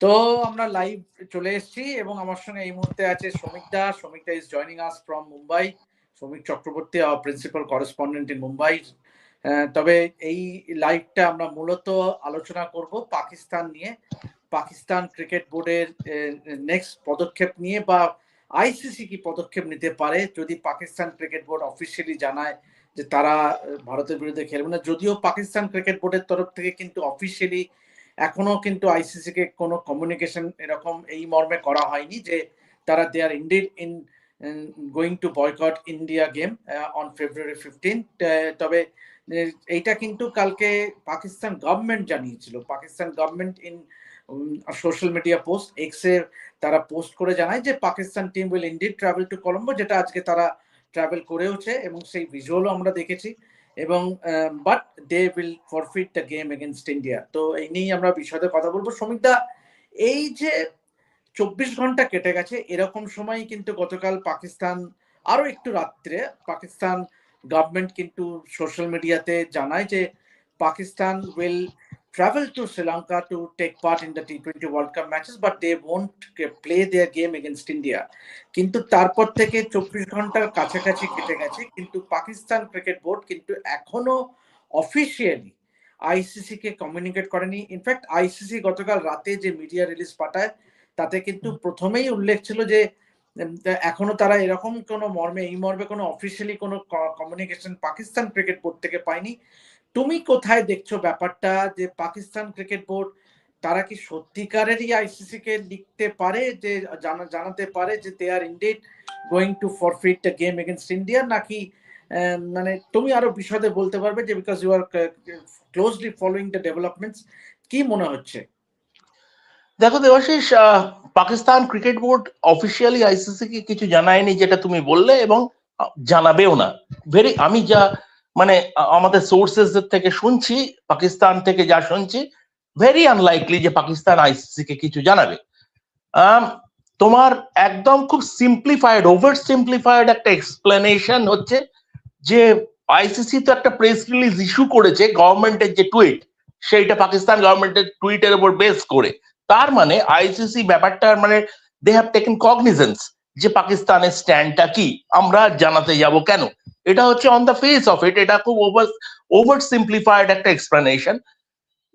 তো আমরা লাইভ চলে এসেছি এবং আমার সঙ্গে এই মুহূর্তে আছে শ্রমিক দা শ্রমিক দা is joining us from Mumbai Shramik Chakraborty our principal correspondent in Mumbai তবে এই লাইভটা আমরা মূলত আলোচনা করব পাকিস্তান নিয়ে। পাকিস্তান ক্রিকেট বোর্ডের নেক্সট পদক্ষেপ নিয়ে বা আইসিসি কি পদক্ষেপ নিতে পারে যদি পাকিস্তান ক্রিকেট বোর্ড অফিসিয়ালি জানায় যে তারা ভারতের বিরুদ্ধে খেলবে না। যদিও পাকিস্তান ক্রিকেট বোর্ডের তরফ থেকে কিন্তু অফিসিয়ালি এখনও কিন্তু আইসিসি কে কোনো কমিউনিকেশন এরকম এই মর্মে করা হয়নি যে তারা they are indeed in going to boycott India game on February fifteen তবে এইটা কিন্তু কালকে পাকিস্তান গভর্নমেন্ট জানিয়েছিল। Pakistan government in social media post এক্সে তারা পোস্ট করে জানায় যে Pakistan team will indeed travel to Colombo যেটা আজকে তারা ট্রাভেল করেওছে এবং সেই ভিজুয়ালও আমরা দেখেছি। এবং but they will forfeit the game against India তো এই নিয়েই আমরা বিষয়ে কথা বলব। শ্রমিকদা, এই যে চব্বিশ ঘণ্টা কেটে গেছে, এরকম সময় কিন্তু গতকাল পাকিস্তান আরও একটু রাত্রে, পাকিস্তান গভর্নমেন্ট কিন্তু সোশ্যাল মিডিয়াতে জানায় যে Pakistan will travel to Sri Lanka to take part in the T20 World Cup matches, but they won't play their game against India. কিন্তু তারপর থেকে চব্বিশ ঘণ্টার কাছাকাছি কেটে গেছে কিন্তু পাকিস্তান ক্রিকেট বোর্ড কিন্তু এখনও অফিসিয়ালি আইসিসি কে কমিউনিকেট করেনি। ইনফ্যাক্ট আইসিসি গতকাল রাতে যে মিডিয়া রিলিজ পাঠায় তাতে কিন্তু প্রথমেই উল্লেখ ছিল যে এখনও তারা এরকম কোনো মর্মে এই মর্মে কোনো অফিসিয়ালি কোনো কমিউনিকেশন পাকিস্তান ক্রিকেট বোর্ড থেকে পায়নি। তুমি কোথায় দেখছ ব্যাপারটা যে পাকিস্তান ক্রিকেট বোর্ড, তারা কি সত্যিকারেরই আইসিসি কে লিখতে পারে যে জানাতে পারে যে they are indeed going to forfeit the game against India নাকি মানে তুমি আরও বিশদে বলতে পারবে যে because you are closely following the developments কি মনে হচ্ছে? দেখো Debashish Pakistan cricket board officially ICC কে কিছু জানায়নি যেটা তুমি বললে এবং জানাবেও না। ভেরি আমি যা মানে আমাদের সোর্সেস থেকে শুনছি, পাকিস্তান থেকে যা শুনছি ভেরি আনলাইকলি যে পাকিস্তান আইসিসি কে কিছু জানাবে। তোমার একদম খুব সিম্পলিফাইড ওভার সিম্পলিফাইড একটা এক্সপ্লেনেশন হচ্ছে যে আইসিসি তো একটা প্রেস রিলিজ ইস্যু করেছে গভর্নমেন্টের যে টুইট সেইটা পাকিস্তান গভর্নমেন্টের টুইটের উপর বেস করে। তার মানে আইসিসি ব্যাপারটার মানে দে হ্যাভ টেকেন কগনিজেন্স যে পাকিস্তানের স্ট্যান্ডটা কি? আমরা জানাতে যাব কেন? এটা হচ্ছে on the face of it এটা খুব ওভার ওভার সিম্পলিফাইড একটা এক্সপ্লেনেশন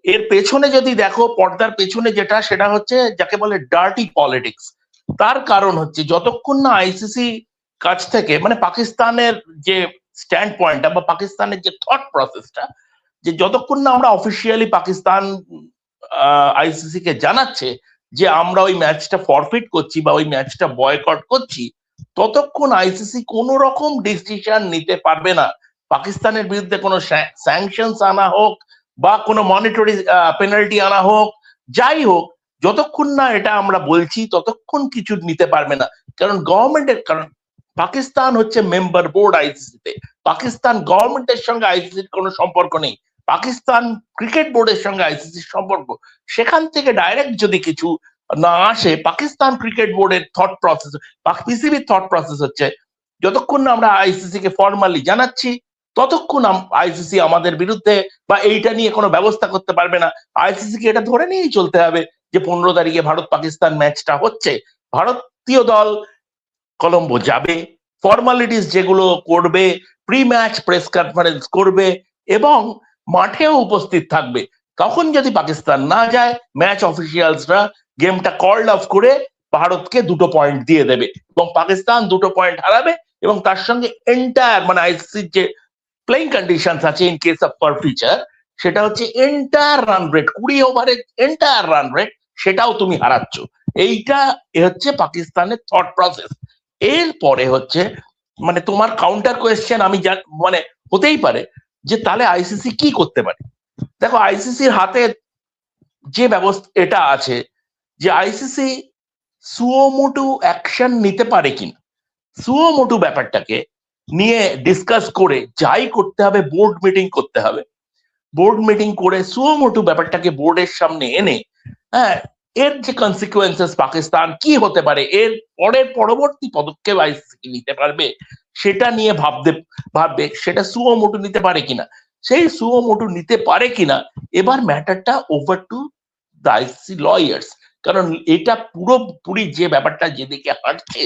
এর পেছনে যদি দেখো, পর্দার পেছনে যেটা, সেটা হচ্ছে যাকে বলে ডার্টি পলিটিক্স তার কারণ হচ্ছে যতক্ষণ না আইসিসি কাছ থেকে মানে পাকিস্তানের যে স্ট্যান্ড পয়েন্টটা বা পাকিস্তানের যে থট প্রসেসটা যে যতক্ষণ না আমরা অফিসিয়ালি পাকিস্তান আইসিসি কে জানাচ্ছে যে আমরা ওই ম্যাচটা ফরফিট করছি বা ওই ম্যাচটা বয়কট করছি, ততক্ষণ আইসিসি কোন রকম ডিসিশন নিতে পারবে না। পাকিস্তানের বিরুদ্ধে কোনো স্যাংশনস আনা হোক বা কোনো মনিটরি পেনাল্টি আনা হোক, যাই হোক, যতক্ষণ না এটা আমরা বলছি, ততক্ষণ কিছু নিতে পারবে না। কারণ গভর্নমেন্টের কারণ পাকিস্তান হচ্ছে মেম্বার বোর্ড আইসিসিতে পাকিস্তান গভর্নমেন্টের সঙ্গে আইসিসির কোনো সম্পর্ক নেই। পাকিস্তান ক্রিকেট বোর্ডের সঙ্গে আইসিসির সম্পর্ক, সেখান থেকে ডাইরেক্ট যদি কিছু না আসে, পাকিস্তান ক্রিকেট বোর্ডের থট প্রসেস পিসিবির থট প্রসেস হচ্ছে, যতক্ষণ না আমরা আইসিসি কে ফর্মালি জানাচ্ছি, ততক্ষণ আইসিসি আমাদের বিরুদ্ধে বা এইটা নিয়ে কোনো ব্যবস্থা করতে পারবে না। আইসিসি কে এটা ধরে নিয়েই চলতে হবে যে পনেরো তারিখে ভারত পাকিস্তান ম্যাচটা হচ্ছে। ভারতীয় দল কলম্বো যাবে ফর্মালিটিস যেগুলো করবে প্রি ম্যাচ প্রেস কনফারেন্স করবে এবং মাঠেও উপস্থিত থাকবে। তখন যদি পাকিস্তান না যায় ম্যাচ অফিসিয়ালসরা গেমটা কল্ড অফ করে ভারতকে দুটো পয়েন্ট দিয়ে দেবে এবং পাকিস্তান দুটো পয়েন্ট হারাবে এবং তার সঙ্গে এন্টায়ার মানে আইসিসির যে প্লেইং কন্ডিশন আছে ইন কেস অফ ফিচার সেটা হচ্ছে এন্টায়ার রান রেট কুড়ি ওভারের এন্টায়ার রান রেট সেটাও তুমি হারাচ্ছ। এইটা হচ্ছে পাকিস্তানের থট প্রসেস এরপরে হচ্ছে মানে তোমার কাউন্টার কোয়েশ্চেন আমি মানে হতেই পারে যে তাহলে আইসিসি কি করতে পারে? দেখো আইসিসির হাতে যে ব্যবস্থা, এটা আছে যে আইসিসি সুওমোটু অ্যাকশন নিতে পারে কিনা। সুওমোটু ব্যাপারটাকে নিয়ে ডিসকাস করে যাই করতে হবে বোর্ড মিটিং করতে হবে। বোর্ড মিটিং করে সুওমোটু ব্যাপারটাকে বোর্ডের সামনে এনে হ্যাঁ এর যে কনসিকুয়েন্সেস পাকিস্তান কি হতে পারে, এর পরের পরবর্তী পদক্ষেপ আইসিসি নিতে পারবে সেটা নিয়ে ভাবতে, ভাববে, সেটা সুওমোটু নিতে পারে কিনা? সেই সুওমোটু নিতে পারে কিনা? এবার ম্যাটারটা over to the ICC lawyers কারণ এটা পুরোপুরি যে ব্যাপারটা যেদিকে হাঁটছে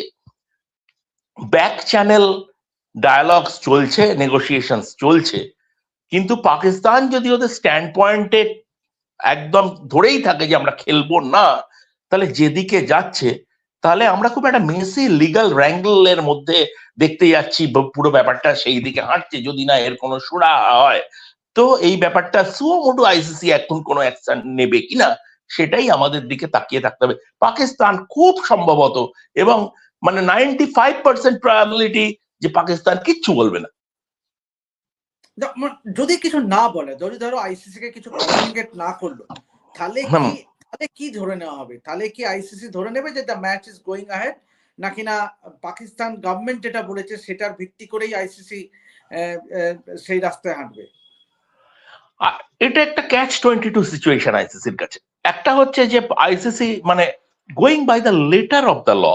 ব্যাক চ্যানেল ডায়ালগস চলছে নেগোসিয়েশনস চলছে। কিন্তু পাকিস্তান যদি ওদের স্ট্যান্ড পয়েন্টে একদম ধরেই থাকে যে আমরা খেলব না, তাহলে যেদিকে যাচ্ছে, তাহলে আমরা খুব একটা মেসি লিগাল র্যাঙ্গেলের মধ্যে দেখতে যাচ্ছি পুরো ব্যাপারটা সেই দিকে হাঁটছে যদি না এর কোনো সুরা হয়। তো এই ব্যাপারটা সুমোটো আইসিসি এখন কোনো অ্যাকশন নেবে কিনা সেটাই আমাদের দিকে তাকিয়ে থাকতে হবে। পাকিস্তান খুব সম্ভবত এবং মানে নাইনটি ফাইভ পার্সেন্ট প্রবাবিলিটি যে পাকিস্তান কিচ্ছু বলবে না। যা- যদি কিছু না বলে যদি ধরো আইসিসি কে কিছু কমিউনিকেট না করল তাহলে কি তাহলে কি ধরে নেওয়া হবে? তাহলে কি আইসিসি ধরে নেবে যে the match is going ahead নাকি না পাকিস্তান গভর্নমেন্ট যেটা বলেছে সেটার ভিত্তি করেই আইসিসি সেই রাস্তায় হাঁটবে? এটা একটা ক্যাচ টোয়েন্টি টু সিচুয়েশন আইসিসির কাছে। একটা হচ্ছে যে আইসিসি মানে going by the letter of the law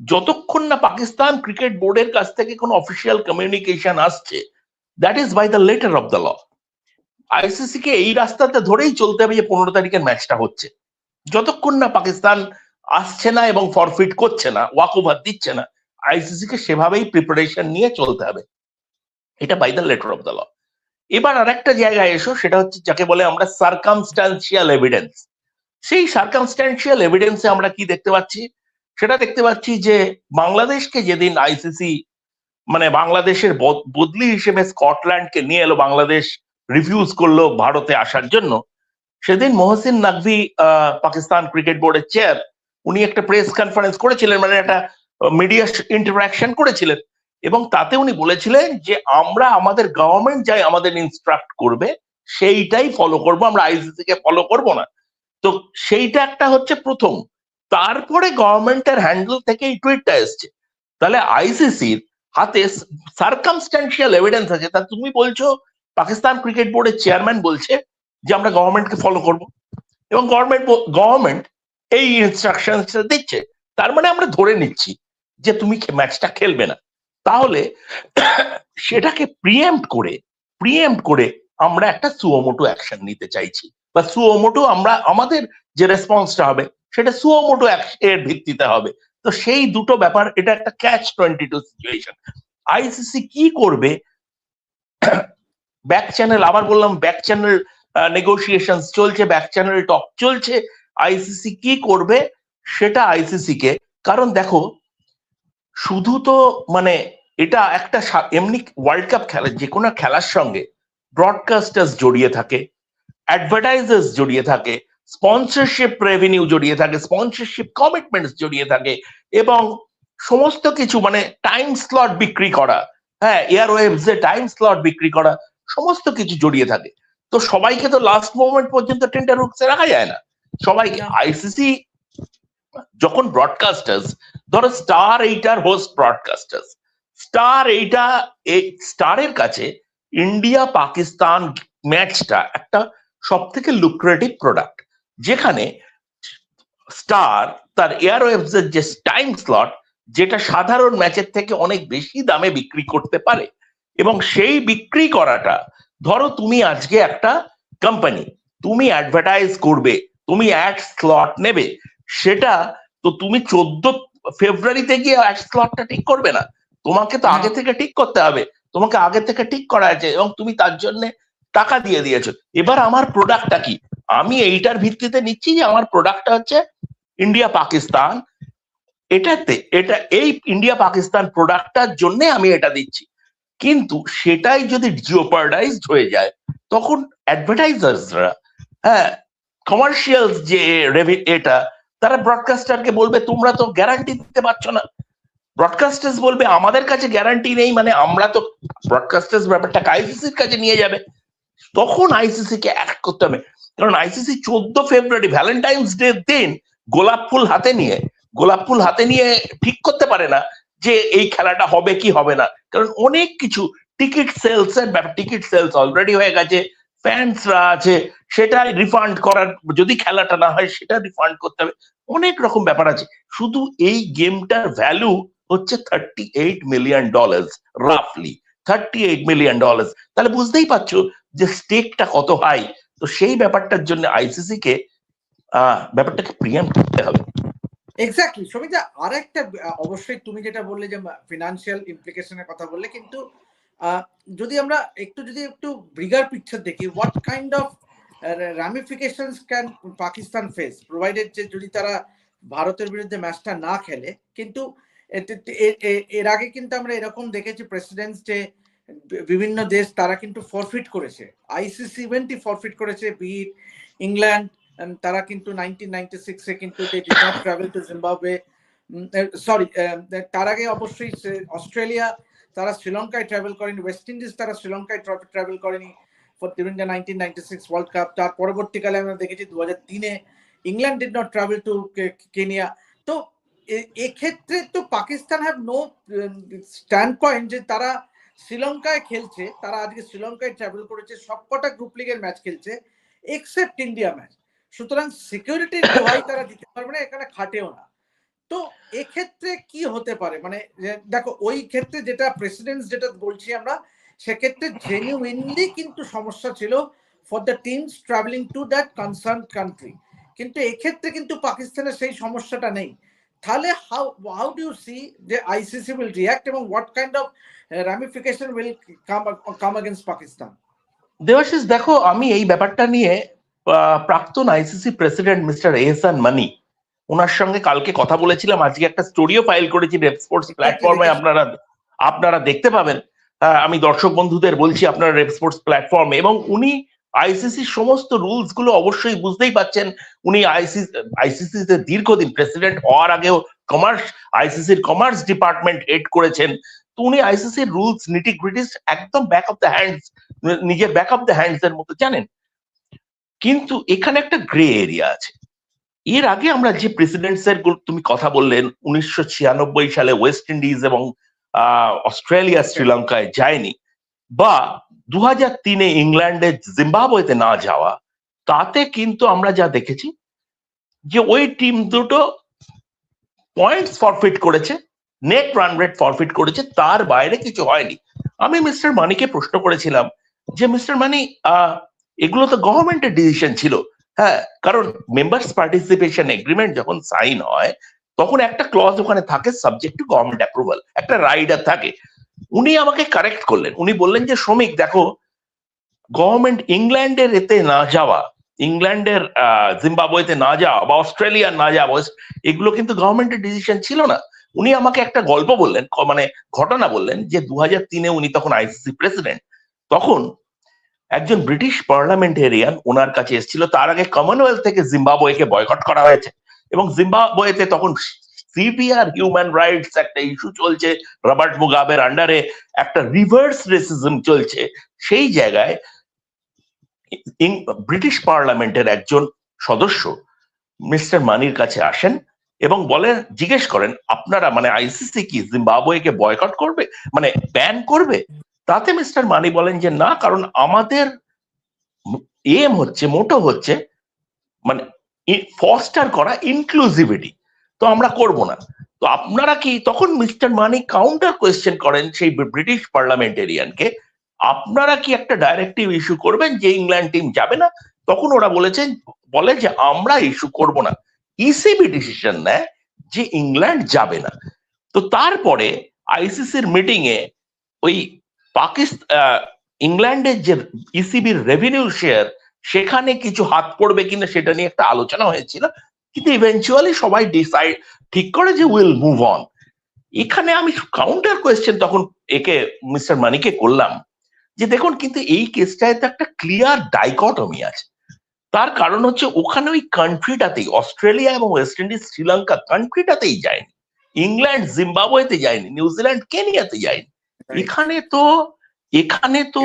যতক্ষণ না পাকিস্তান ক্রিকেট বোর্ডের কাছ থেকে কোনো অফিসিয়াল কমিউনিকেশন আসছে that is by the letter of the law ICC কে এই রাস্তাতে ধরেই চলতে হবে যে পনেরো তারিখের ম্যাচটা হচ্ছে। যতক্ষণ না পাকিস্তান আসছে না এবং ফরফিট করছে না ওয়াক ওভার দিচ্ছে না আইসিসি কে সেভাবেই প্রিপারেশন নিয়ে চলতে হবে। এটা by the letter of the law এবার আরেকটা জায়গায় এসো, সেটা হচ্ছে যাকে বলে আমরা সার্কামস্টান্সিয়াল এভিডেন্স সেই সার্কামস্টান্সিয়াল এভিডেন্সে আমরা কি দেখতে পাচ্ছি? সেটা দেখতে পাচ্ছি যে বাংলাদেশকে যেদিন আইসিসি মানে বাংলাদেশের বদ- বদলি হিসেবে স্কটল্যান্ডকে নিয়ে এলো, বাংলাদেশ রিফিউজ করল ভারতে আসার জন্য, সেদিন মহসিন নাকভি পাকিস্তান ক্রিকেট বোর্ডের চেয়ার উনি একটা প্রেস কনফারেন্স করেছিলেন মানে একটা মিডিয়া ইন্টারাকশন করেছিলেন। এবং তাতে উনি বলেছিলেন যে, আমরা আমাদের গভর্নমেন্ট যাই আমাদের ইনস্ট্রাক্ট করবে, সেইটাই ফলো করব, আমরা আইসিসি কে ফলো করব না। তো সেইটা একটা হচ্ছে প্রথম। তারপরে গভর্নমেন্টের হ্যান্ডেল থেকে এই টুইটটা এসছে। তাহলে আইসিসির হাতে সার্কামস্ট্যান্সিয়াল এভিডেন্স আছে। তা তুমি বলছো, পাকিস্তান ক্রিকেট বোর্ডের চেয়ারম্যান বলছে যে, আমরা গভর্নমেন্টকে ফলো করব। এবং গভর্নমেন্ট গভর্নমেন্ট এই ইনস্ট্রাকশন দিচ্ছে। তার মানে আমরা ধরে নিচ্ছি যে তুমি ম্যাচটা খেলবে না। তাহলে সেটাকে প্রিএম্প্ট করে প্রিএম্প্ট করে আমরা একটা সুওমোটো অ্যাকশন নিতে চাইছি। বা সুওমোটো আমরা, আমাদের যে রেসপন্সটা হবে, সেটা সুওমোটো এর ভিত্তিতে হবে। তো সেই দুটো ব্যাপার, এটা একটা catch twenty two situation ICC কি করবে? ব্যাক চ্যানেল আবার বললাম ব্যাক চ্যানেল নেগোসিয়েশন চলছে ব্যাক চ্যানেল টক চলছে। আইসিসি কি করবে? সেটা আইসিসি কে। কারণ দেখো, শুধু তো মানে এটা একটা এমনি ওয়ার্ল্ড কাপ খেলা, যে কোনো খেলার সঙ্গে ব্রডকাস্টার্স জড়িয়ে থাকে অ্যাডভার্টাইজার্স জড়িয়ে থাকে স্পন্সরশিপ রেভিনিউ জড়িয়ে থাকে স্পন্সরশিপ কমিটমেন্টস জড়িয়ে থাকে, এবং সমস্ত কিছু মানে টাইম স্লট বিক্রি করা হ্যাঁ এয়ারওয়েভস এ টাইম স্লট বিক্রি করা, সমস্ত কিছু জড়িয়ে থাকে। তো সবাইকে তো লাস্ট মোমেন্ট পর্যন্ত টেন্ডার রুকসে রাখা যায় না। সবাইকে আইসিসি যখন ব্রডকাস্টার্স ধরো স্টার এইটার হোস্ট ব্রডকাস্টার্স স্টার এইটা স্টারের কাছে ইন্ডিয়া পাকিস্তান ম্যাচটা একটা সব থেকে লুক্রেটিভ প্রোডাক্ট যেখানে স্টার তার এয়ারওয়েভস এর যে টাইম স্লট যেটা সাধারণ ম্যাচের থেকে অনেক বেশি দামে বিক্রি করতে পারে। এবং সেই বিক্রি করাটা ধরো তুমি আজকে একটা কোম্পানি তুমি অ্যাডভার্টাইজ করবে তুমি এক স্লট নেবে সেটা তো তুমি চোদ্দ ফেব্রুয়ারিতে গিয়ে অ্যাড স্লটটা ঠিক করবে না। তোমাকে তো আগে থেকে ঠিক করতে হবে। তোমাকে আগে থেকে ঠিক করা আছে এবং তুমি তার জন্য টাকা দিয়ে দিয়েছ। এবার আমার প্রোডাক্টটা কি? আমি এইটার ভিত্তিতে নিচ্ছি যে আমার প্রোডাক্টটা হচ্ছে ইন্ডিয়া পাকিস্তান এটাতে এটা এই ইন্ডিয়া পাকিস্তান প্রোডাক্টটার জন্য আমি এটা দিচ্ছি। কিন্তু সেটাই যদি জিওপার্ডাইজড হয়ে যায় তখন অ্যাডভার্টাইজার্সরা হ্যাঁ কমার্শিয়ালস যে এটা, তারা ব্রডকাস্টারকে বলবে, তোমরা তো গ্যারান্টি দিতে পারছ না। ব্রডকাস্টার্স বলবে, আমাদের কাছে গ্যারান্টি নেই মানে আমরা তো ব্রডকাস্টার্স ব্যাপারটা আইসিসির কাছে নিয়ে যাবে। তখন আইসিসি কে অ্যাক্ট করতে হবে। কারণ আইসিসি চোদ্দ ফেব্রুয়ারি ভ্যালেন্টাইন্স ডে দিন গোলাপ ফুল হাতে নিয়ে, গোলাপ ফুল হাতে নিয়ে ঠিক করতে পারে না যে এই খেলাটা হবে কি হবে না। কারণ অনেক কিছু টিকিট সেলস এর ব্যাপার টিকিট সেলস অলরেডি হয়ে গেছে। ফ্যান্সরা আছে সেটা রিফান্ড করার, যদি খেলাটা না হয় সেটা রিফান্ড করতে হবে। অনেক রকম ব্যাপার আছে। শুধু এই গেমটার ভ্যালু হচ্ছে থার্টি এইট মিলিয়ন ডলার রাফলি থার্টি এইট মিলিয়ন ডলার তাহলে বুঝতেই পারছ যে স্টেকটা কত হাই তো সেই ব্যাপারটার জন্য আইসিসি কে ব্যাপারটাকে প্রিয়াম করতে হবে। এক্স্যাক্টলি সমিতা আর একটা অবশ্যই তুমি যেটা বললে যে ফিনান্সিয়াল ইমপ্লিকেশনের কথা বললে, কিন্তু যদি আমরা একটু, যদি একটু ব্রিগার পিকচার দেখি what kind of ramifications can Pakistan face provided যে যদি তারা ভারতের বিরুদ্ধে ম্যাচটা না খেলে, কিন্তু এর আগে কিন্তু আমরা এরকম দেখেছি প্রেসিডেন্ট যে বিভিন্ন দেশ তারা কিন্তু ফরফিট করেছে। আইসিসি ইভেন্টই ফরফিট করেছে বিট ইংল্যান্ড তারা কিন্তু নাইনটিন নাইনটি সিক্সে কিন্তু সরি তার আগে অবশ্যই অস্ট্রেলিয়া তারা শ্রীলঙ্কায় ট্রাভেল করেনি ওয়েস্ট ইন্ডিজ তারা শ্রীলঙ্কায় ট্রাভেল করেনি নাইনটি সিক্স ওয়ার্ল্ড কাপ তার পরবর্তীকালে আমরা দেখেছি দু হাজার তিনে England did not travel to Kenya তো এক্ষেত্রে তো Pakistan have no stand point যে তারা শ্রীলঙ্কায় খেলছে, তারা আজকে শ্রীলঙ্কায় ট্রাভেল করেছে, সবকটা গ্রুপ লিগের ম্যাচ খেলছে এক্সেপ্ট ইন্ডিয়া ম্যাচ সুতরাং সিকিউরিটির দোহাই তারা দিতে পারবে না, এখানে খাটেও না। তো এক্ষেত্রে কি হতে পারে? মানে দেখো, ওই ক্ষেত্রে যেটা প্রেসিডেন্ট যেটা বলছি আমরা, সেক্ষেত্রে জেনুইনলি কিন্তু সমস্যা ছিল for the teams travelling to that concern country কিন্তু এক্ষেত্রে কিন্তু পাকিস্তানের সেই সমস্যাটা নেই। তাহলে হাউ হাউ ডু সি যে আইসিসি উইল রিয়াক্ট এবং what kind of ramification will come come Pakistan? Debashis, দেখো, আমি এই ব্যাপারটা নিয়ে প্রাক্তন ICC president mister Ehsan Mani ওনার সঙ্গে কালকে কথা বলেছিলাম, আজকে একটা স্টোরিও ফাইল করেছি রেপ স্পোর্টস প্ল্যাটফর্মে। আপনারা আপনারা দেখতে পাবেন। আমি দর্শক বন্ধুদের বলছি, আপনারা রেপ স্পোর্টস প্ল্যাটফর্মে এবং উনি আইসিসির সমস্ত রুলসগুলো অবশ্যই বুঝতেই পাচ্ছেন। উনি আইসিসি আইসিসিতে দীর্ঘদিন প্রেসিডেন্ট হওয়ার আগেও কমার্স আইসিসির কমার্স ডিপার্টমেন্ট হেড করেছেন। তো উনি আইসিসির রুলস নিটি গ্রিটিস একদম ব্যাক অফ দ্য হ্যান্ডস নিজের ব্যাক অফ দ্য হ্যান্ডস এর মতো জানেন। কিন্তু এখানে একটা গ্রে এরিয়া আছে। এর আগে আমরা যে প্রেসিডেন্টস এর তুমি কথা বললেন উনিশশো ছিয়ানব্বই সালে ওয়েস্ট ইন্ডিজ এবং আহ, অস্ট্রেলিয়া শ্রীলঙ্কায় যায়নি। বা দু হাজার তিনে ইংল্যান্ডে জিম্বাবুয়েতে না যাওয়া তাতে কিন্তু আমরা যা দেখেছি যে ওই টিম দুটো পয়েন্টস ফরফিট করেছে নেট রান রেট ফরফিট করেছে তার বাইরে কিছু হয়নি। আমি মিস্টার মানিকে প্রশ্ন করেছিলাম যে মিস্টার মানি আহ, এগুলো তো গভর্নমেন্টের ডিসিশন ছিল। হ্যাঁ কারণ মেম্বার্স পার্টিসিপেশন এগ্রিমেন্ট যখন সাইন হয়, তখন একটা ক্লজ ওখানে থাকে সাবজেক্ট টু গভর্নমেন্ট অ্যাপ্রুভাল একটা রাইডার থাকে। উনি আমাকে কারেক্ট করলেন। উনি বললেন যে, শ্রমিক, দেখো গভর্নমেন্ট ইংল্যান্ডের এতে না যাওয়া ইংল্যান্ডের জিম্বাবুয়েতে না যাওয়া বা অস্ট্রেলিয়া না যাওয়া এগুলো কিন্তু গভর্নমেন্টের ডিসিশন ছিল না। উনি আমাকে একটা গল্প বললেন মানে ঘটনা বললেন যে দু হাজার তিনে উনি তখন আইসিসি প্রেসিডেন্ট তখন একজন ব্রিটিশ পার্লামেন্টেরিয়ান ওনার কাছে এসেছিল। তার আগে কমনওয়েলথ থেকে জিম্বাবুয়েকে বয়কট করা হয়েছে এবং জিম্বাবুয়েতে তখন সিভিয়ার হিউম্যান রাইটস একটা ইস্যু চলছে। রবার্ট মুগাবের আন্ডারে একটা রিভার্স রেসিজম চলছে। সেই জায়গায় ব্রিটিশ পার্লামেন্টের একজন সদস্য মিস্টার মানির কাছে আসেন এবং বলেন, জিজ্ঞেস করেন, আপনারা মানে আইসিসি কি জিম্বাবুয়েকে বয়কট করবে? মানে ব্যান করবে? তাতে মিস্টার মানি বলেন যে, না, কারণ আমাদের এম হচ্ছে মোটো হচ্ছে মানে ফস্টার করা ইনক্লুসিভিটি তো আমরা করব না। তো আপনারা কি, তখন মিস্টার মানি কাউন্টার কোয়েশ্চেন করেন সেই ব্রিটিশ পার্লামেন্টেরিয়ানকে, আপনারা কি একটা ডাইরেক্টিভ ইস্যু করবেন যে, ইংল্যান্ড টিম যাবে না? তখন ওরা বলেছেন, বলে যে, আমরা ইস্যু করব না। ইসিবি ডিসিশন নেয় যে, ইংল্যান্ড যাবে না। তো তারপরে আইসিসির মিটিং এ ওই পাকিস্তান ইংল্যান্ডের যে ইসিবির রেভিনিউ শেয়ার সেখানে কিছু হাত পড়বে কিনা সেটা নিয়ে একটা আলোচনা হয়েছিল। কিন্তু ইভেনচুয়ালি সবাই ডিসাইড ঠিক করে যে উইল মুভ অন এখানে আমি কাউন্টার কোয়েশ্চেন তখন একে মিস্টার মানিকে করলাম যে দেখুন, কিন্তু এই কেসটায় তো একটা ক্লিয়ার ডাইকটমি আছে। তার কারণ হচ্ছে ওখানে ওই কান্ট্রিটাতেই অস্ট্রেলিয়া এবং ওয়েস্ট ইন্ডিজ শ্রীলঙ্কা কান্ট্রিটাতেই যায়নি। ইংল্যান্ড জিম্বাবুয়েতে যায়নি নিউজিল্যান্ড কেনিয়াতে যায়নি। এখানে তো এখানে তো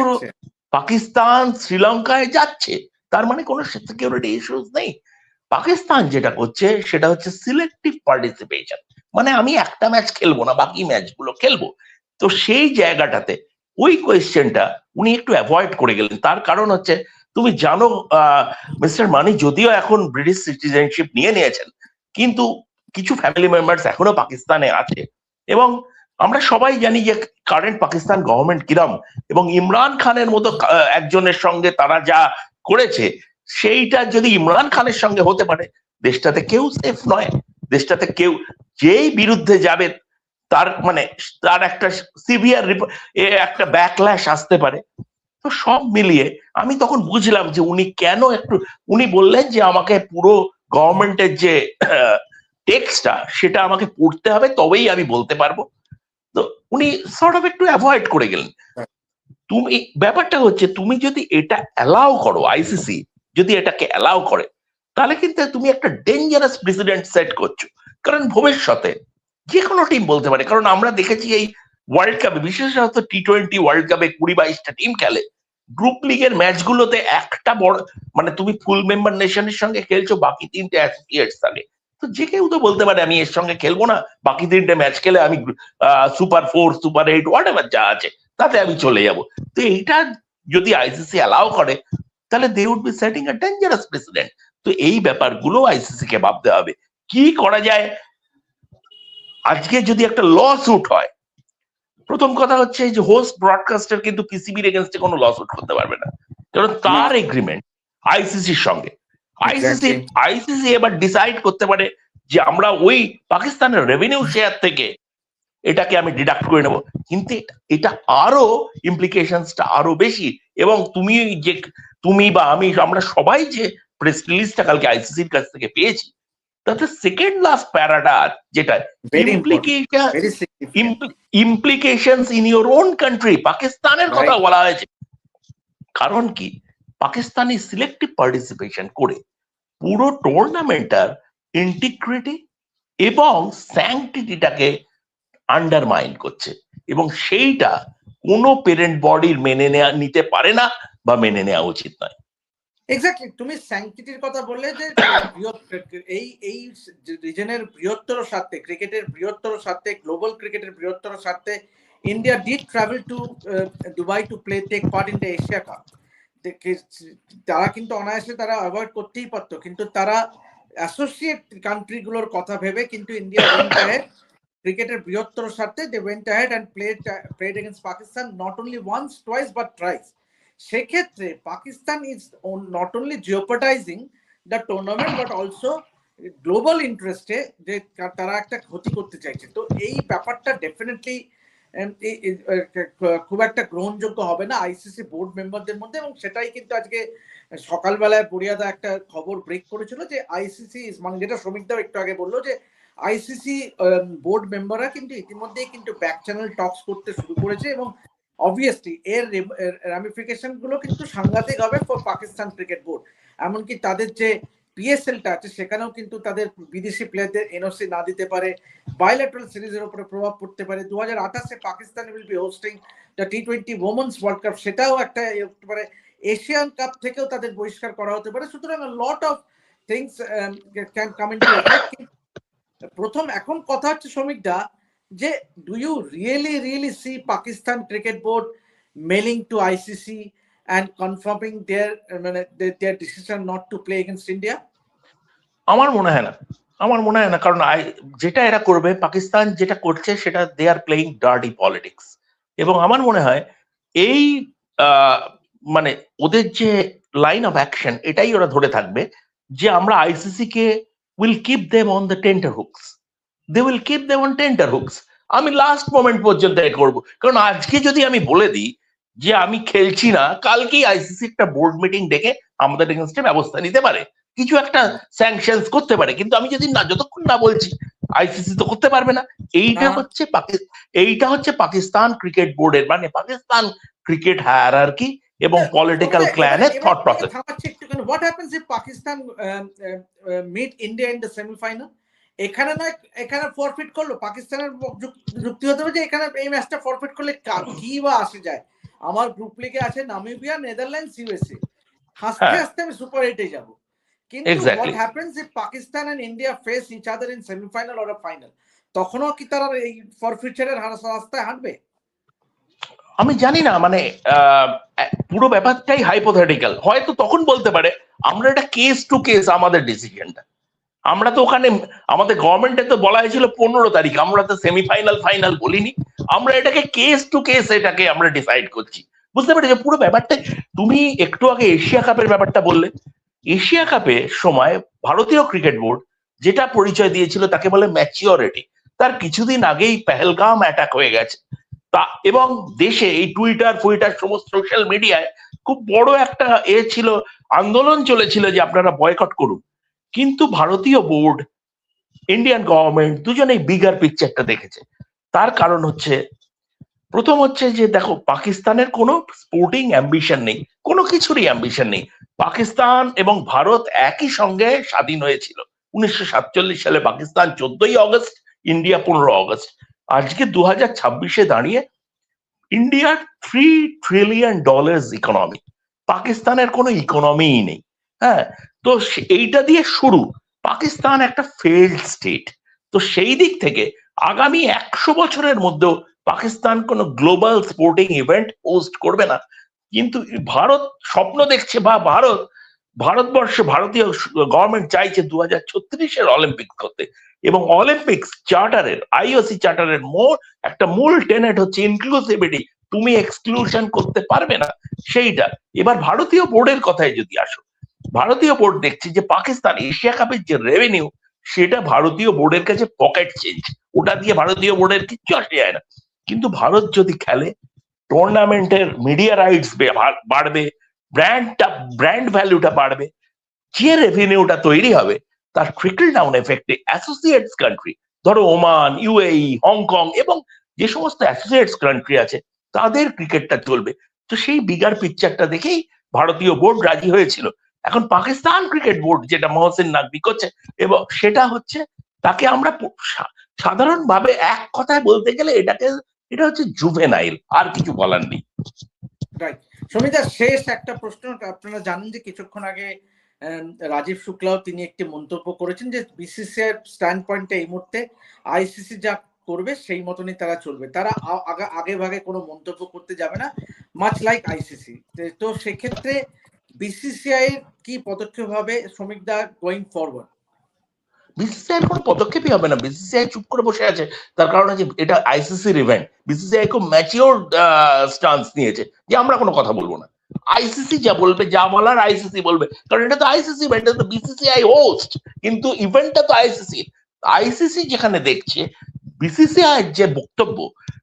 পাকিস্তান শ্রীলঙ্কায় যাচ্ছে তার মানে কোনো সিকিউরিটি ইস্যুস নেই। পাকিস্তান যেটা করছে সেটা হচ্ছে সিলেক্টিভ পার্টিসিপেশন মানে আমি একটা ম্যাচ খেলব না বাকি ম্যাচগুলো খেলব। তো সেই জায়গাটাতে ওই কোয়েশ্চেনটা উনি একটু অ্যাভয়েড করে গেলেন। তার কারণ হচ্ছে তুমি জানো মিস্টার মানি যদিও এখন ব্রিটিশ সিটিজেনশিপ নিয়ে নিয়েছেন কিন্তু কিছু ফ্যামিলি মেম্বার্স এখনও পাকিস্তানে আছে এবং আমরা সবাই জানি যে কারেন্ট পাকিস্তান গভর্নমেন্ট কিরম এবং ইমরান খানের মতো একজনের সঙ্গে তারা যা করেছে, সেইটা যদি ইমরান খানের সঙ্গে হতে পারে, দেশটাতে কেউ সেফ নয়। দেশটাতে কেউ, যেই বিরুদ্ধে যাবে, তার মানে তার একটা সিভিয়ার একটা ব্যাকল্যাশ আসতে পারে। তো সব মিলিয়ে আমি তখন বুঝলাম যে উনি কেন একটু, উনি বললেন যে আমাকে পুরো গভর্নমেন্টের যে টেক্সটটা সেটা আমাকে পড়তে হবে, তবেই আমি বলতে পারব। তো উনি সর্ট অফ একটু অ্যাভয়েড করে গেলেন। তুমি ব্যাপারটা হচ্ছে তুমি যদি এটা অ্যালাউ করো আইসিসি যদি এটাকে অ্যালাউ করে তাহলে কিন্তু তুমি একটা ডেঞ্জারাস প্রেসিডেন্ট সেট করছ। কারণ ভবিষ্যতে যে কোনো টিম বলতে পারে কারণ আমরা দেখেছি এই ওয়ার্ল্ড কাপে বিশেষত টি টোয়েন্টি ওয়ার্ল্ড কাপে কুড়ি বাইশটা টিম খেলে। গ্রুপ লিগের ম্যাচগুলোতে একটা বড় মানে তুমি ফুল মেম্বার নেশনের সঙ্গে খেলছো বাকি তিনটে অ্যাসোসিয়েটস থাকে তো যে কেউ তো বলতে পারে, আমি এর সঙ্গে খেলব না। বাকি তিনটে ম্যাচ খেলে আমি super four super eight what ever আছে, তাতে আমি চলে যাব। তো এইটা যদি আইসিসি অ্যালাউ করে, তাহলে they would be setting a dangerous precedent তো এই ব্যাপারগুলো আইসিসি কে ভাবতে হবে। কি করা যায়? আজকে যদি একটা ল সুট হয়, প্রথম কথা হচ্ছে যে হোস্ট ব্রডকাস্টার কিন্তু পিসিবির এগেনস্টে কোনো ল সুট করতে পারবে না। কারণ তার এগ্রিমেন্ট আইসিসির সঙ্গে। আইসিসি আইসিসি এবার ডিসাইড করতে পারে যে আমরা ওই পাকিস্তানের রেভিনিউ শেয়ার থেকে এটাকে আমি ডিডাক্ট করে নেব। কিন্তু এটা- আরও ইমপ্লিকেশনসটা আরও বেশি। এবং তুমি যে তুমি বা আমি আমরা সবাই যে প্রেস রিলিজটা কালকে আইসিসির কাছ থেকে পেয়েছি তাতে সেকেন্ড লাস্ট প্যারাটা যেটা implication in your own country পাকিস্তানের কথা বলা হয়েছে। কারণ কি? পাকিস্তানি সিলেক্টিভ পার্টিসিপেশন করে পুরো টুর্নামেন্টটার ইন্টিগ্রিটি এবং স্যাংটিটিটাকে আন্ডারমাইন করছে এবং সেইটা কোনো পেরেন্ট বডির মেনে নেওয়া নিতে পারে না বা মেনে নেওয়া উচিত নয়। এক্স্যাক্টলি তুমি স্যাংটিটির কথা বললে যে এই এই রিজনের বৃহত্তর স্বার্থে, ক্রিকেটের বৃহত্তর স্বার্থে গ্লোবাল ক্রিকেটের বৃহত্তর স্বার্থে India did travel to Dubai to play take part in the Asia cup তারা কিন্তু অনায়াসে তারা অ্যাভয়েড করতেই পারতো। কিন্তু তারা অ্যাসোসিয়েট কান্ট্রিগুলোর কথা ভেবে কিন্তু ইন্ডিয়া ক্রিকেটের বৃহত্তর স্বার্থে they went ahead and played played against Pakistan not only once twice but thrice সেক্ষেত্রে Pakistan is not only jeopardizing the tournament but also global ইন্টারেস্টে যে তারা একটা ক্ষতি করতে চাইছে। তো এই ব্যাপারটা ডেফিনেটলি খুব একটা গ্রহণযোগ্য হবে না আইসিসি বোর্ড মেম্বারদের মধ্যে এবং সেটাই কিন্তু আজকে সকালবেলায় বরিয়াদা একটা খবর ব্রেক করেছিল যে আইসিসি মানে যেটা শ্রমিকদাও একটু আগে বলল যে আইসিসি বোর্ড মেম্বাররা কিন্তু ইতিমধ্যেই কিন্তু ব্যাক চ্যানেল টক্স করতে শুরু করেছে এবং অবভিয়াসলি এর র্যামিফিকেশনগুলো কিন্তু সাংঘাতিক হবে ফর পাকিস্তান ক্রিকেট বোর্ড এমনকি তাদের যে পিএসএলটা আছে, সেখানেও কিন্তু তাদের বিদেশি প্লেয়ারদের এনওসি না দিতে পারে। বায়োলেটারাল সিরিজের উপরে প্রভাব পড়তে পারে। দু হাজার আঠাশে Pakistan will be hosting the T twenty women's world cup সেটাও একটা পারে এশিয়ান কাপ থেকেও তাদের বহিষ্কার করা হতে পারে। সুতরাং lot of things can come in প্রথম এখন কথা হচ্ছে শ্রমিক দা যে do you really really see Pakistan cricket board mailing to ICC and confirming their মানে their decision not to play against India আমার মনে হয় না। আমার মনে হয় না, কারণ যেটা এরা করবে, পাকিস্তান যেটা করছে, সেটা they are playing dirty politics এবং আমার মনে হয়, এই মানে ওদের যে লাইন অফ অ্যাকশন এটাই ওরা ধরে থাকবে যে আমরা ICC K will keep them on the tenterhooks they will keep them on tenterhooks আমি লাস্ট মোমেন্ট পর্যন্ত করব। কারণ আজকে যদি আমি বলে দিই যে আমি খেলছি না কালকেই আইসিসি একটা বোর্ড মিটিং ডেকে আমাদের এগেনস্টে ব্যবস্থা নিতে পারে। কিছু একটা স্যাংশন করতে পারে কিন্তু আমি যদি না যতক্ষণ না বলছি আইসিসি তো করতে পারবে না। এইটা হচ্ছে এইটা হচ্ছে পাকিস্তান ক্রিকেট বোর্ডের মানে পাকিস্তান ক্রিকেট হায়ার আর কি এবং political ক্ল্যানের thought process what happens if Pakistan meet India in the semifinal এখানে না এখানে ফরফিট করল। পাকিস্তানের যুক্তি হতে হবে যে এখানে এই ম্যাচটা ফরফিট করলে কি বা আসে যায়। আমার গ্রুপ লিগে আছে নামিবিয়া নেদারল্যান্ডস ইউএসএ হাসতে। হাসতে আমি সুপার এইটে যাব। কিন্তু what happens if Pakistan and India face each other in semifinal or final তখনও কি তারা এই ফর ফরফিচারের রাস্তায় হাঁটবে? আমি জানি না মানে পুরো ব্যাপারটাই হাইপোথেটিক্যাল হয়তো তখন বলতে পারে আমরা এটা কেস টু কেস আমাদের ডিসিশনটা আমরা তো ওখানে, আমাদের গভর্নমেন্টে তো বলা হয়েছিল পনেরো তারিখ, আমরা তো সেমিফাইনাল ফাইনাল বলিনি। আমরা এটাকে কেস টু কেস এটাকে আমরা ডিসাইড করছি। বুঝতে পেরেছ? পুরো ব্যাপারটা, তুমি একটু আগে এশিয়া কাপের ব্যাপারটা বললে। এশিয়া কাপের সময় ভারতীয় ক্রিকেট বোর্ড যেটা পরিচয় দিয়েছিল তাকে বলে ম্যাচিওরিটি তার কিছুদিন আগেই পেহেলগাম অ্যাটাক হয়ে গেছে। তা, এবং দেশে এই টুইটার ফুইটার সমস্ত সোশ্যাল মিডিয়ায় খুব বড় একটা এ ছিল, আন্দোলন চলেছিল যে আপনারা বয়কট করুন। কিন্তু ভারতীয় বোর্ড ইন্ডিয়ান গভর্নমেন্ট দুজনেই বিগার পিকচারটা দেখেছে। তার কারণ হচ্ছে, প্রথম হচ্ছে যে দেখো, পাকিস্তানের কোনো স্পোর্টিং অ্যাম্বিশন নেই, কোনো কিছুরই অ্যাম্বিশন নেই। পাকিস্তান এবং ভারত একই সঙ্গে স্বাধীন হয়েছিল। উনিশশো সাতচল্লিশ সালে পাকিস্তান চোদ্দই অগস্ট, ইন্ডিয়া পনেরো অগস্ট। আজকে দু হাজার ছাব্বিশে দাঁড়িয়ে ইন্ডিয়ার থ্রি ট্রিলিয়ন ডলার্স ইকোনমি পাকিস্তানের কোনো ইকোনমিই নেই। হ্যাঁ তো এইটা দিয়ে শুরু। পাকিস্তান একটা ফেল্ড স্টেট তো সেই দিক থেকে আগামী একশো বছরের মধ্যেও পাকিস্তান কোনো গ্লোবাল স্পোর্টিং ইভেন্ট হোস্ট করবে না। কিন্তু ভারত স্বপ্ন দেখছে বা ভারত, ভারতবর্ষে ভারতীয় গভর্নমেন্ট চাইছে দু হাজার ছত্রিশের অলিম্পিক্স করতে। এবং অলিম্পিক্স চার্টারের আইওসি চার্টারের মোর একটা মূল টেনেট হচ্ছে ইনক্লুসিভিটি তুমি এক্সক্লুশন করতে পারবে না। সেইটা। এবার ভারতীয় বোর্ডের কথায় যদি আসো ভারতীয় বোর্ড দেখছে যে পাকিস্তান এশিয়া কাপের যে রেভিনিউ সেটা ভারতীয় বোর্ডের কাছে পকেট চেঞ্জ ওটা দিয়ে ভারতীয় বোর্ডের কিচ্ছু আসে যায় না। কিন্তু ভারত যদি খেলে টুর্নামেন্টের মিডিয়া রাইটস বাড়বে ব্র্যান্ডটা ব্র্যান্ড ভ্যালুটা বাড়বে, যে রেভিনিউটা তৈরি হবে, তার ট্রিকল ডাউন এফেক্টে অ্যাসোসিয়েটস কান্ট্রি ধরো ওমান ইউএই হংকং এবং যে সমস্ত অ্যাসোসিয়েটস কান্ট্রি আছে, তাদের ক্রিকেটটা চলবে। তো সেই বিগার পিকচারটা দেখেই ভারতীয় বোর্ড রাজি হয়েছিল। এখন পাকিস্তান ক্রিকেট বোর্ড যেটা মহসিন নাকবি করছে, এবং সেটা হচ্ছে তাকে আমরা সাধারণভাবে এক কথায় বলতে গেলে এটাকে, এটা হচ্ছে জুভেনাইল আর কিছু বলার নেই। রাইট শেষ একটা প্রশ্ন, আপনারা জানেন যে কিছুক্ষণ আগে রাজীব শুক্লাও তিনি একটি মন্তব্য করেছেন যে বিসিসিআই স্ট্যান্ড পয়েন্টে এই মুহূর্তে আইসিসি যা করবে সেই মতনই তারা চলবে। তারা আগে ভাগে কোনো মন্তব্য করতে যাবে না মাচ লাইক আইসিসি তো সেক্ষেত্রে বিসিসিআই কি পদক্ষেপ হবে শ্রমিক দা গোয়িং ফরওয়ার্ড বিসিসিআই কোনো পদক্ষেপই হবে না বিসিসিআই চুপ করে বসে আছে তার কারণ হচ্ছে এটা আইসিসির ইভেন্ট বিসিসিআই খুব ম্যাচিওর স্টান্স নিয়েছে যে আমরা কোনো কথা বলব না আইসিসি যা বলবে যা বলার আইসিসি বলবে কারণ এটা তো আইসিসি ইভেন্ট এটা তো বিসিসিআই হোস্ট কিন্তু ইভেন্টটা তো আইসিসি আইসিসি যেখানে দেখছে বিসিসিআই এর যে বক্তব্য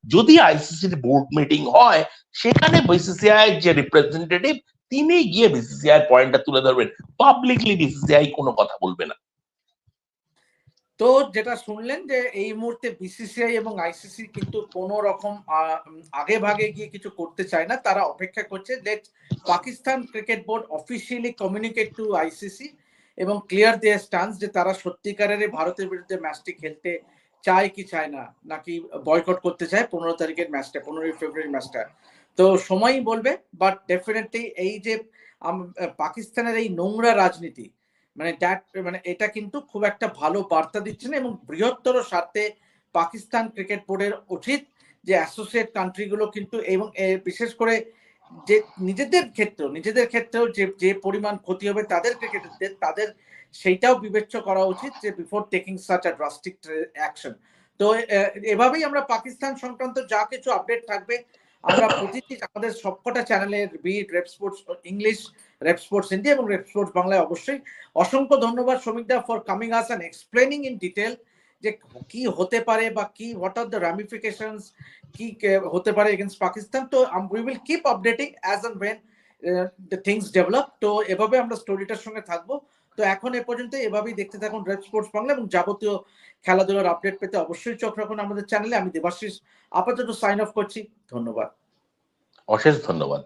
যদি আইসিসির বোর্ড মিটিং হয় সেখানে বিসিসিআই এর যে রিপ্রেজেন্টেটিভ তিনি গিয়ে বিসিসিআই পয়েন্টটা তুলে ধরবেন। পাবলিকলি বিসিসিআই কোনো কথা বলবে না। তো যেটা শুনলেন যে এই মুহূর্তে বিসিসিআই এবং আইসিসি কিন্তু কোনো রকম আগে ভাগে গিয়ে কিছু করতে চায় না। তারা অপেক্ষা করছে let Pakistan cricket board officially communicate to ICC এবং ক্লিয়ার দেয়ার স্টান্স যে তারা সত্যিকারের ভারতের বিরুদ্ধে ম্যাচটি খেলতে চায় কি চায় না, নাকি বয়কট করতে চায়। পনেরো তারিখের ম্যাচটা পনেরোই ফেব্রুয়ারি ম্যাচটা তো সময়ই বলবে বাট ডেফিনেটলি এই যে পাকিস্তানের এই নোংরা রাজনীতি মানে দ্যাট মানে এটা কিন্তু খুব একটা ভালো বার্তা দিচ্ছে না এবং বৃহত্তর স্বার্থে পাকিস্তান ক্রিকেট বোর্ডের উচিত যে অ্যাসোসিয়েট কান্ট্রিগুলো কিন্তু এবং বিশেষ করে যে নিজেদের ক্ষেত্রেও নিজেদের ক্ষেত্রেও যে যে পরিমাণ ক্ষতি হবে তাদের ক্রিকেটারদের, তাদের সেইটাও বিবেচ্য করা উচিত যে before taking such a drastic action তো এভাবেই আমরা পাকিস্তান সংক্রান্ত যা কিছু আপডেট থাকবে আমরা প্রতিটি আমাদের সবকটা চ্যানেলের beat rev sports English rev sports Hindi এবং রেপ স্পোর্টস বাংলায় অবশ্যই অসংখ্য ধন্যবাদ শ্রমিকদা for coming us and explaining in detail যে কি হতে পারে বা কি হোয়াট আর দ্য র্যামিফিকেশনস কি হতে পারে এগেনস্ট পাকিস্তান তো we will keep updating as and when the things develop তো, এভাবে আমরা স্টোরিটার সঙ্গে থাকব। তো এখন এ পর্যন্ত এভাবেই দেখতে থাকুন রেড স্পোর্টস বাংলা এবং যাবতীয় খেলাধুলার আপডেট পেতে অবশ্যই চোখ রাখুন আমাদের চ্যানেলে আমি দেবাশিস আপাতত সাইন অফ করছি। ধন্যবাদ। অশেষ ধন্যবাদ।